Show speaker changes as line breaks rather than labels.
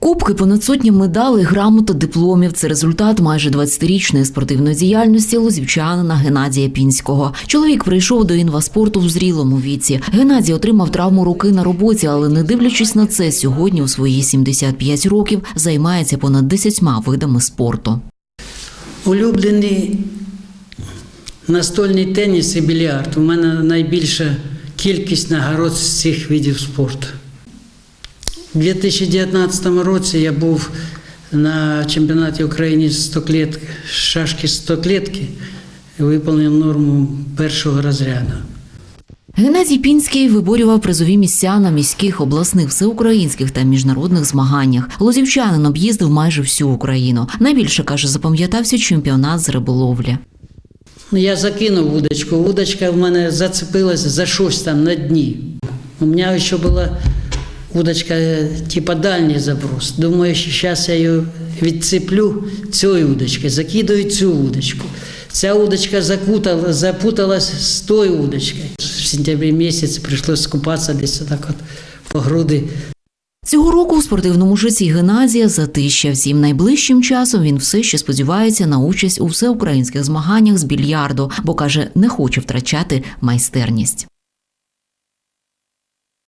Кубки, понад сотні медалей, грамот дипломів. Це результат майже 20-річної спортивної діяльності лозівчанина Геннадія Пінського. Чоловік прийшов до інваспорту в зрілому віці. Геннадій отримав травму руки на роботі, але не дивлячись на це, сьогодні у свої 75 років займається понад 10 видами спорту.
Улюблений настольний теніс і більярд. У мене найбільша кількість нагород з цих видів спорту. У 2019 році я був на чемпіонаті України з 100 клет... шашки 100 клетки і виповнив норму першого розряду.
Геннадій Пінський виборював призові місця на міських, обласних, всеукраїнських та міжнародних змаганнях. Лозівчанин об'їздив майже всю Україну. Найбільше каже, запам'ятався чемпіонат з риболовлі.
Ну, Я закинув удочку. Удочка в мене зацепилася за щось там на дні. У мене ще була удочка, е, типа дальній заброс. Думаю, що зараз я її відцеплю цією удочкою, закидаю цю удочку. Ця удочка закутала, запуталась з тою удочкою. В сентябрі місяці прийшлося скупатися десь так от по груди.
Цього року у спортивному житті Геннадія затища. Всім найближчим часом він все ще сподівається на участь у всеукраїнських змаганнях з більярду, бо каже, не хоче втрачати майстерність.